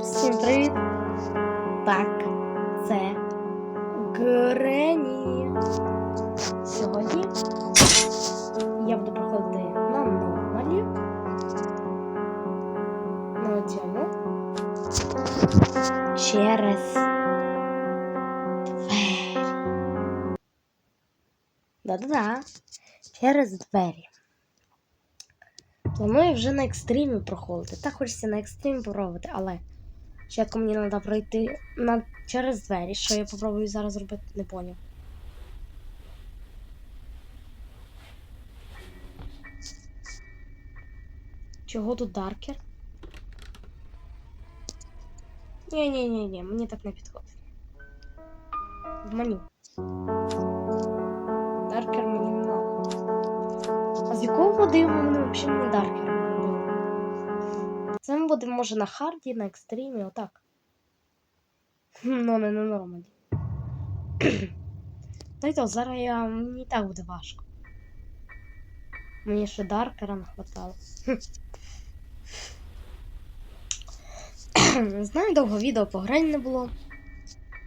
Всім привіт! Так, це Грені. Сьогодні я буду проходити на нормалі. На цьому. Через двері. Да-да-да. Через двері. Планую вже на екстримі проходити. Так хочеться на екстримі попробувати, але спочатку мені треба пройти на... через двері. Що я попробую зараз зробити, не поняв. Чого тут даркер? Ні-ні-ні, мені так не підходить. В меню. Даркер мені не надо. А з якого диву мене взагалі не даркер? Це ми будемо, може, на харді, на екстримі, отак. Ну, не на нормалі. Та й то, зараз я... і так буде важко. Мені ще даркера не хватало. Знаю, довго відео по грань не було.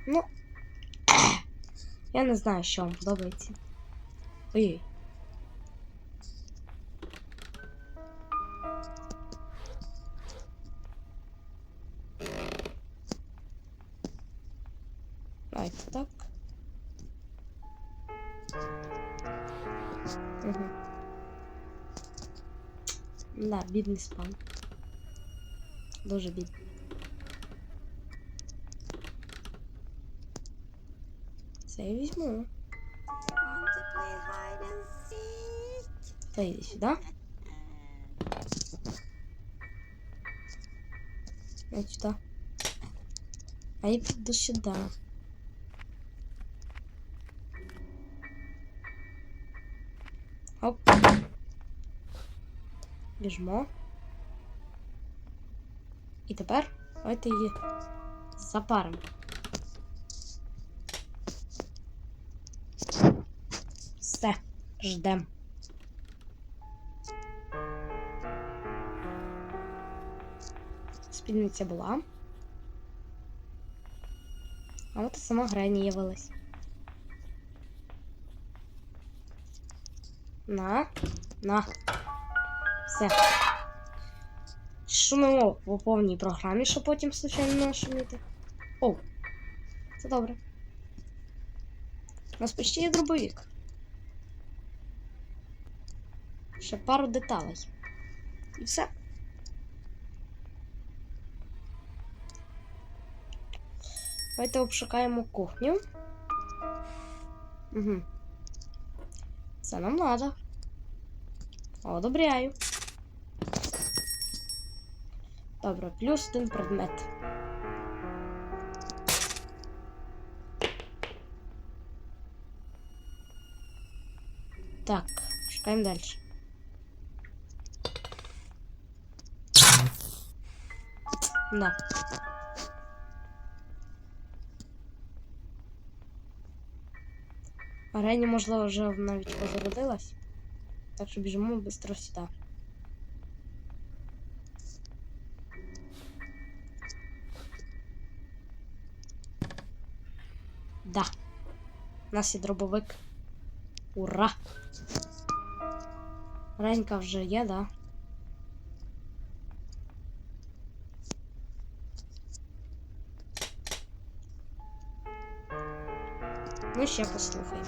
Ну. Я не знаю, що вам подобається. Ой. Да, бідний спам. Дуже бідний. Це я візьму. Want to play hide and seek? Та йди сюди. Я сюди. А я піду сюди. Біжмо. І тепер давайте її запаримо. Все, ждем. Спільниця була. А от і сама Грені явилась. На, на. Все. Шумимо по повній програмі, щоб потім случайно не шуміти. О, це добре. У нас почти є дробовик. Ще пару деталей. І все. Давайте обшукаємо кухню. Угу. Це нам надо. Одобряю. Добре, плюс один предмет. Так, шукаємо далі. Да. Арені, можливо, вже навіть позародилась. Так що біжимо швидко сюди. Да. У нас є дробовик. Ура! Ренька вже є, да? Ну, ще послухаємо.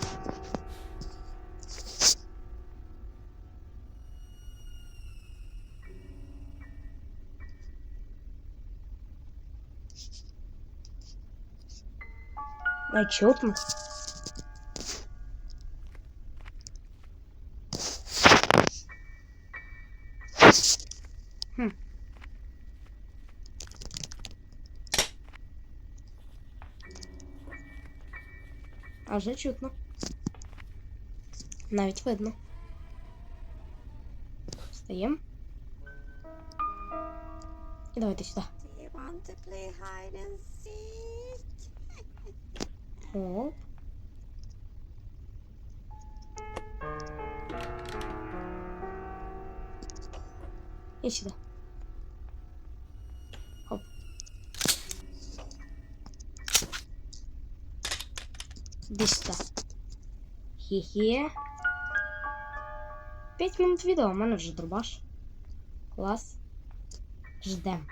А чутно? Хм. А вже чутно. Навіть видно. Встаємо. І давайте сюди. Do you want to play hide and seek? Оп. И сюда. Оп. Иди сюда. Хе-хе. Пять минут видео, менеджер дробаш. Класс. Ждем.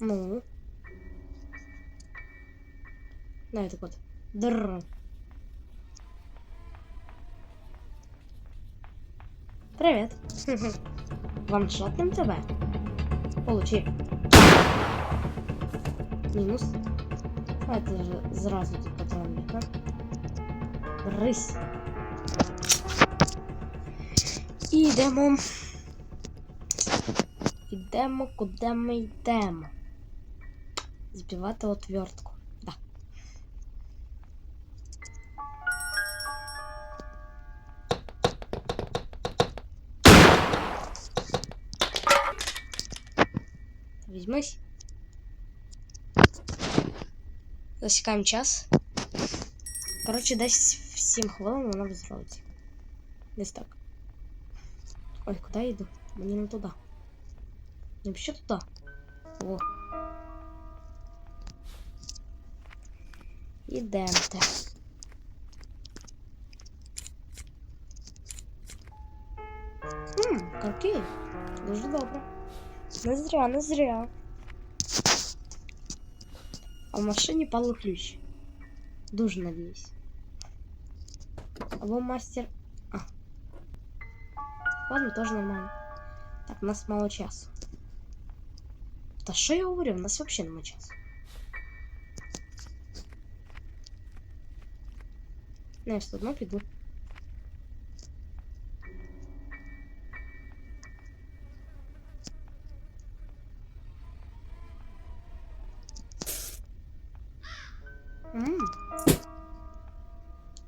Ну. Дай так от. Др. Привет. Ваншотнем тебе. Получи. Мінус. Давайте ж зразу тут патронника. Рись. І йдемо. Йдемо, куди ми йдемо. Збивати отвертку. Да. Візьмись. Засікаємо час. Коротше, десь в 7 хвилин вона взроється. Десь так. Ой, куди я йду? Мені не туди. Не взагалі туди. О. Ідемте. Хм, карки. Дуже добре. Не зря, не зря. А в машині пали ключ. Дуже надіюсь. Або мастер. А. Ладно, теж нормально. Так, у нас мало часу. Та що я говорю? У нас взагалі нема часу. Не, я все одно піду.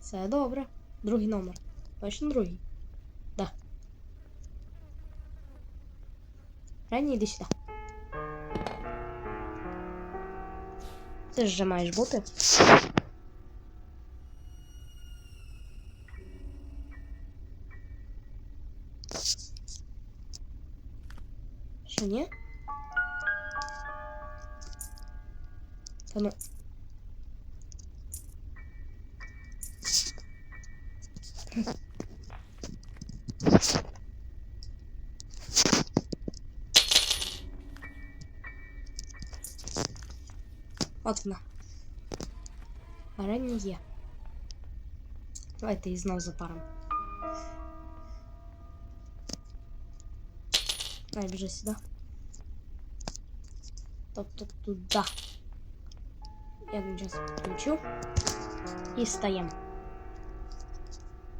Все добре. Другий номер. Точно другий. Да. Ранні йди сюди. Ти ж вже маєш бути. Що, ні? Та ну. От вона. Варення є. Давайте її знов запаримо. Дай, біжи сюди. Тобто туди. Я зараз підключу. І стаємо.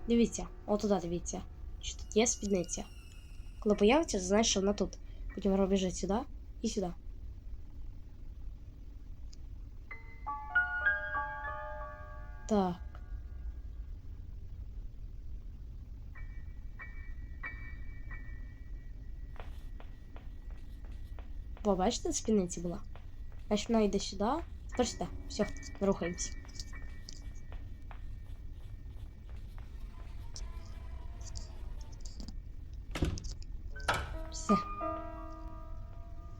Дивіться, отуда дивіться. Що тут є спідниця. Коли появиться, знаєш, що вона тут. Потім вона біжить сюди і сюди. Так. О, бачите, спідниці була. Значить, вона йде сюди. Тепер сюди. Все, рухаємось. Все.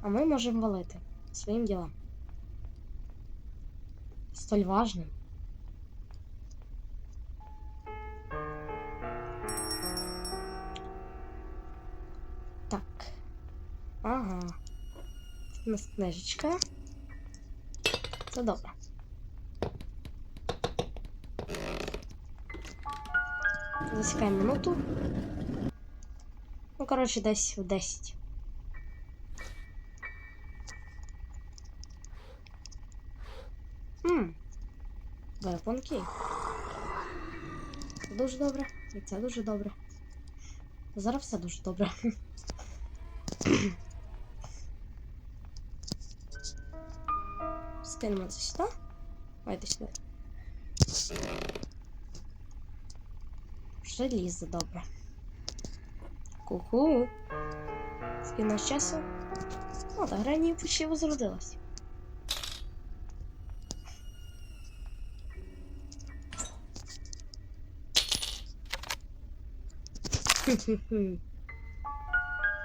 А ми можемо валити своїм ділам. Столь важним. нас книжечка. Це добре. Засікаємо минуту. Ну, коротше, десь в 10. Хм. Великий. Це дуже добре. І це дуже добре. Зараз все дуже добре. Скинемо це сюди. Давайте сюди. Желізо добре. Ку-ку. Скільки у нас часу? О, та грані почти возродилась.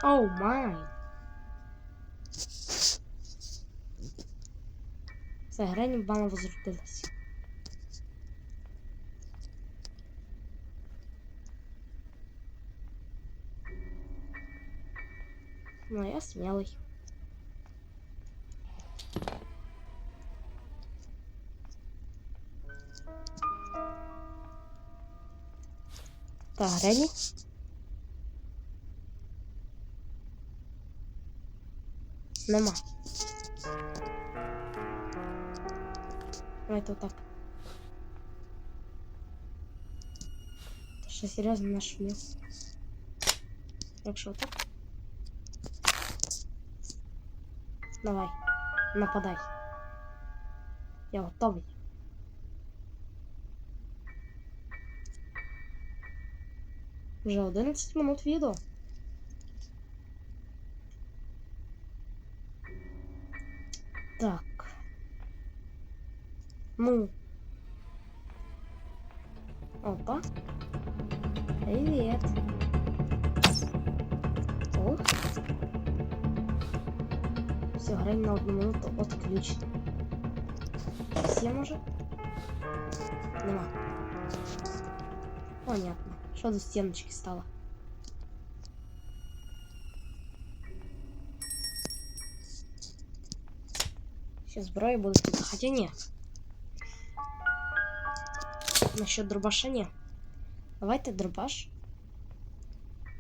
Оу май. Все, Грені мама возродилась. Ну, я смелый. Так, Грені. Нема. Давайте отак. Та що серйозно нашумів. Якщо отак. Давай, нападай. Я готовий. Вже 11 минут відео. Ну. Опа. Привет. О. Все, грань на одну минуту отключена. Все може? Нема. Понятно. Що до стіночки стало? Ще зброї буде тут. Хоча ні. Насчет дробаша ні. Давайте дробаш.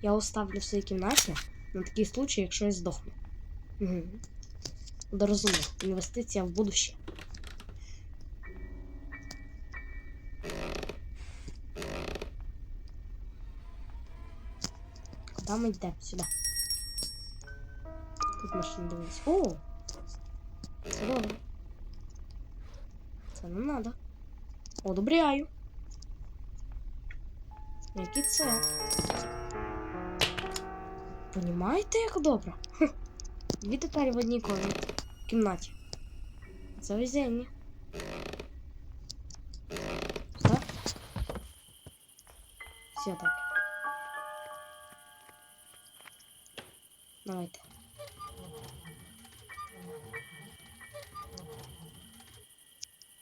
Я оставлю в своїй кімнаті на такий случай, якщо я здохну. Угу. Буде розумно. Інвестиція в будуще. Куди ми йдемо? Сюди. Тут машина дивись. О! Добре. Це не надо. Одобряю. Який це? Понімаєте, як добре? Дві деталі в одній комнаті. кімнаті. Це везення. Все? Все так. Давайте.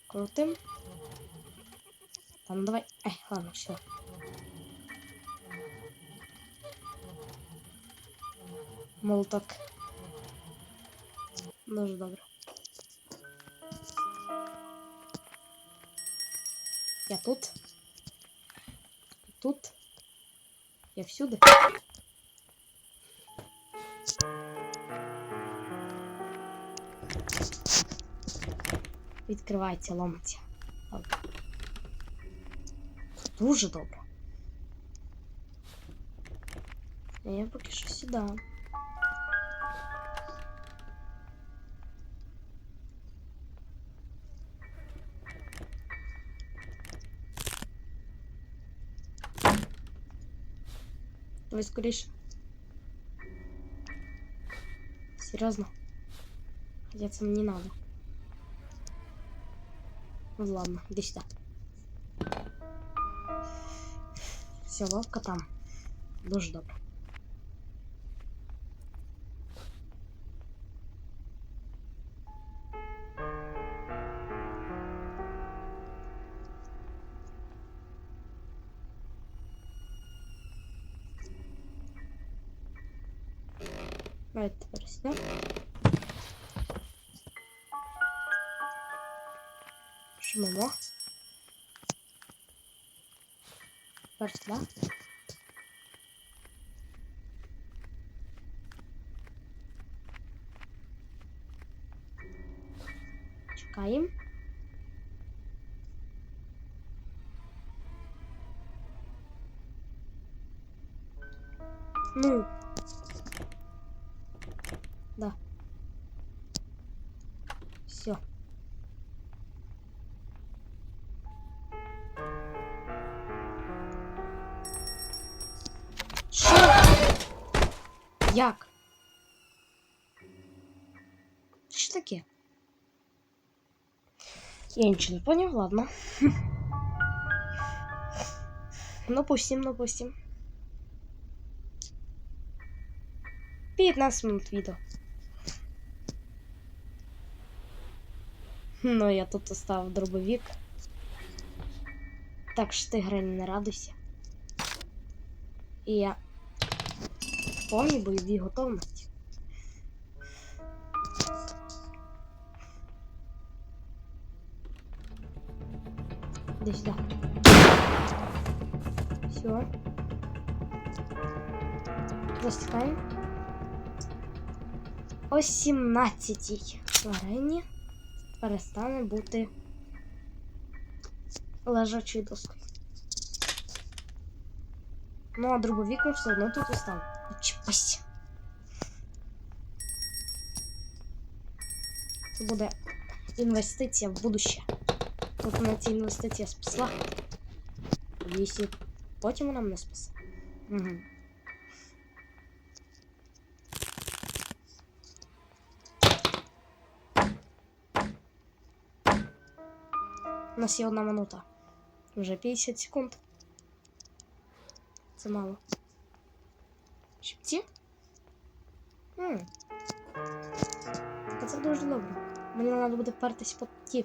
Крутим. Там давай. Ай, ладно, все. Молоток. Дуже добре. Я тут. Тут. Я всюди. Відкривається, ломиться. Дуже добре. А я поки що сюди. Давай скоріше. Серйозно? Хотя це мені надо. Ну ладно, иди сюда. Все, ловко там. Дуже добре. Ver silah. Ну, Я ничего не понял, ладно. Напустим, напустим. 15 минут видео. Ну, я тут оставив дробовик. Так що ти грань не радуйся. І я повній бойовій готовності. Іди сюди. Все. Застікаємо. О 17-й перестане бути лежачою доскою. Ну, а дробовик ми все одно тут оставимо. Чіпась. Це буде інвестиція в будуще. Тут мене ця інвестиція спасла. Якщо потім вона мене спасе. Угу. У нас є одна минута. Вже 50 секунд. Це мало. Щипці? М. Та Це дуже добре. Мені треба буде пертись по ті.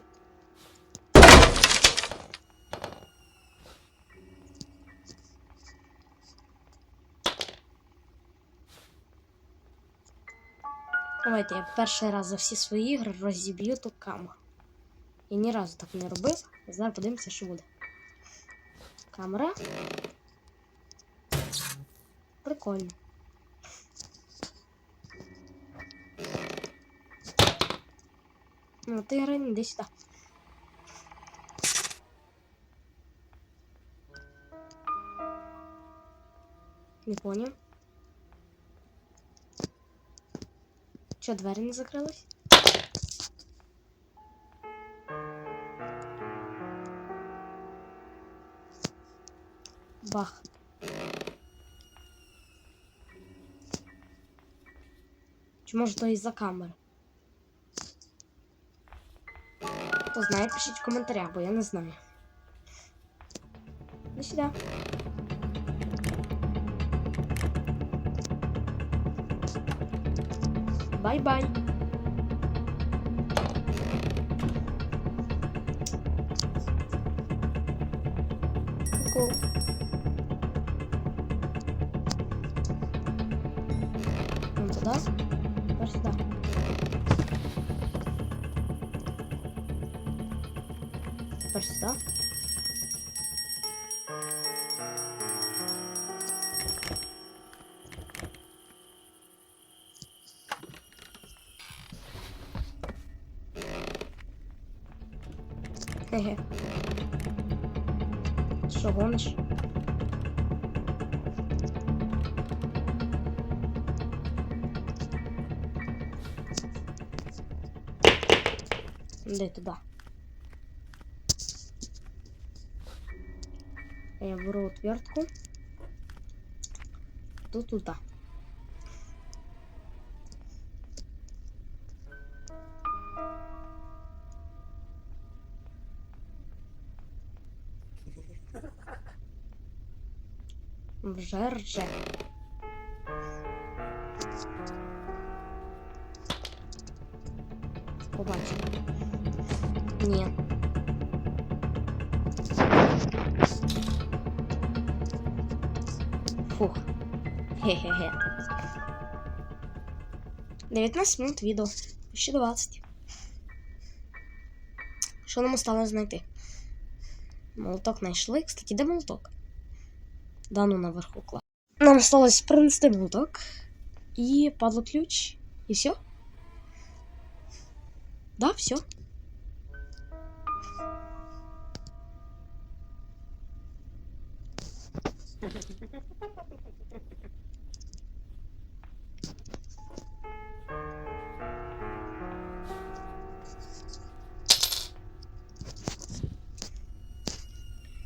Давайте я перший раз за всі свої ігри розіб'ю ту камеру. Я ні разу так не робив. Зараз подивимося, що буде. Камера. Прикольно. Ну, ти грай, іди сюди. Не понял. Чё, двері не закрились? Бах. Чи може то із-за камери? Хто знає, пишіть в коментарях, бо я не знаю. До сюди. Bye, bye. Гониш? Де туди? Я беру отвертку. Тут туда. Вже рже. Побачимо. Ні. Фух. Хе-хе-хе. 19 минут відео. Ще 20. Що нам осталось знайти? Молоток знайшли. Кстати, де молоток? Да ну наверху клас. Нам осталось принести молоток. І падло ключ. І все? Да, все.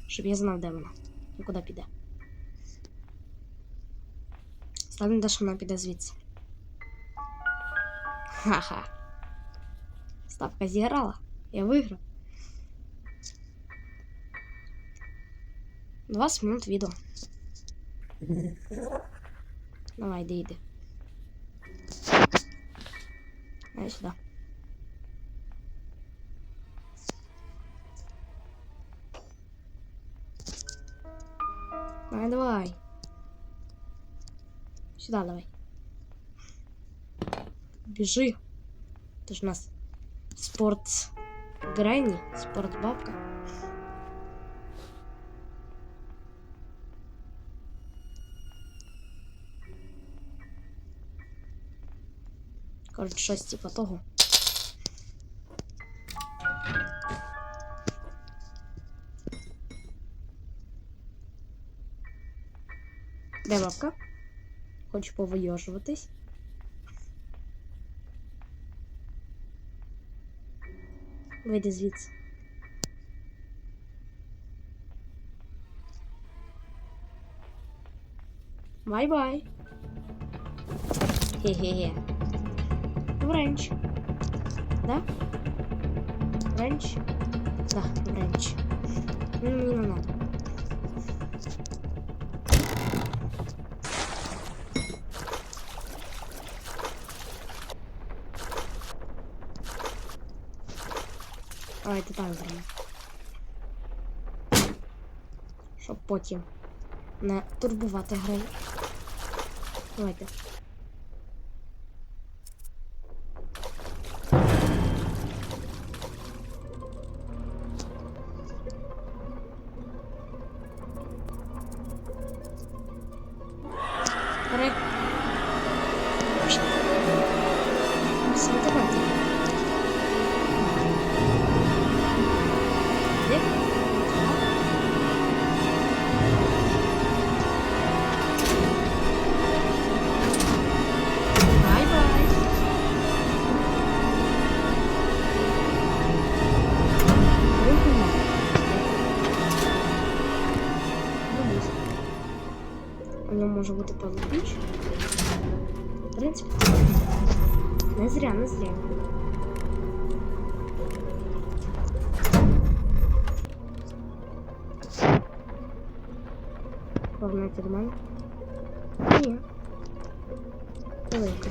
Щоб я знав, де вона і куди піде. Ладно, Даша вона піде звідси. Ха-ха. Ставка зіграла. Я виграв. 20 минут відео. Давай, иди. йди. Дай сюди. Давай, давай. Сюда давай. Бежи. Ты ж у нас спорт Гренни, спорт бабка. Коротше, щось типа того. Де бабка? Хочу повийожуватись. Вийди звідси. Бай-бай. Хе-хе-хе. Вренч. Да? Вренч? Да, вренч. Ну, не надо. Давайте так зробимо. Щоб потім не турбувати грей. Давайте. Грей. може бути певна піч. В принципі, не зря, не зря. Повернути до мене? Ні. Велика.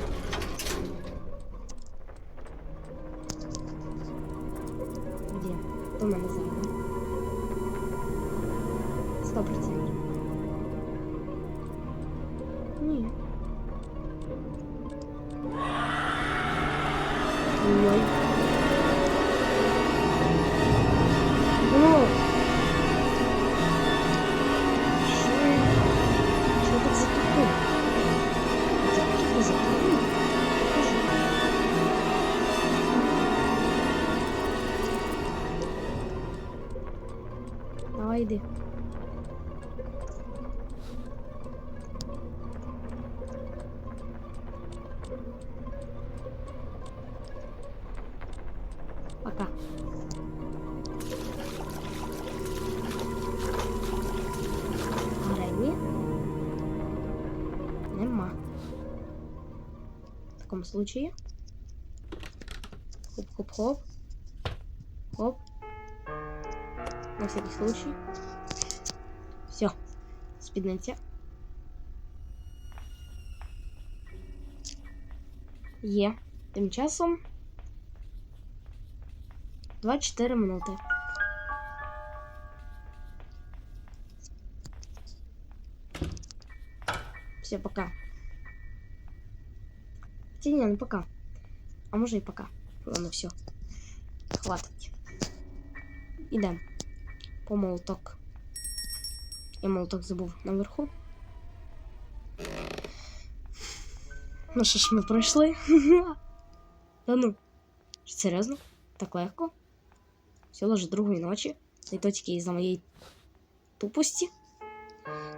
Пока. Грені. Нема. В таком случае. Хоп-хоп-хоп. Хоп. На всякий случай. Все. Спідниця. Є. Тим часом 24 минути. Все, пока. Хотя не, ну пока. А може і пока. Ладно, все. Хватить. Ідем. По молоток. Я молоток забув наверху. Ну що ж ми пройшли? Та ну. Що, Серйозно? Так легко? Всього лише другої ночі. І то тільки із-за моєї тупості.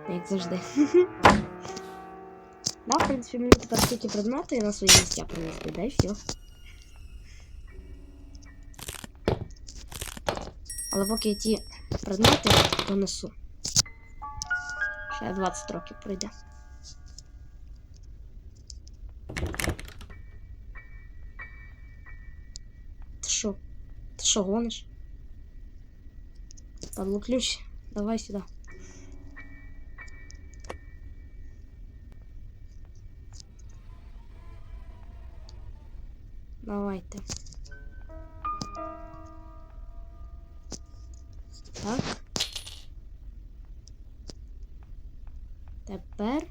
Як завжди. Да, в принципі, мені тепер тільки предмети на свої місця принести, да і все. Але поки я ті предмети донесу. Ще 20 років пройде. Ти що? Ти що гониш? Падло ключ. Давай сюда. Давайте. Так. Тепер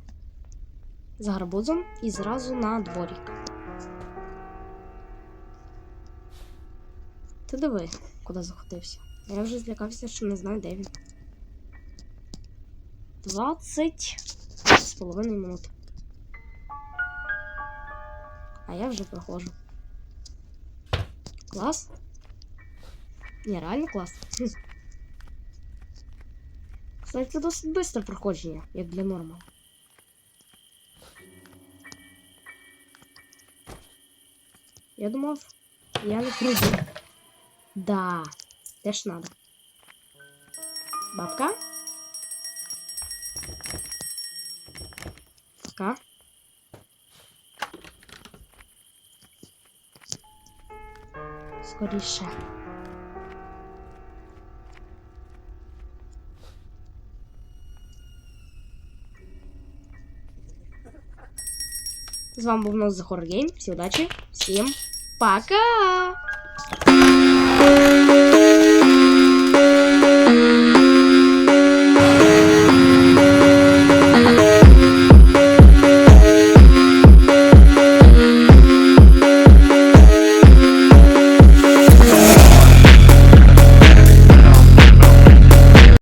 з гарбузом і зразу на дворік. Ти диви, куди заходився. Я вже злякався, що не знаю, де він. 20 з половиною минут. А я вже проходжу. Клас. Ні, реально клас. Кстати, це досить швидке проходження, як для нормала. Я думав, я не пройду. Да, теж надо. Бабка? Пока. Скоріше. З вами був Нос за Horror Game. Всім удачі, всім пока!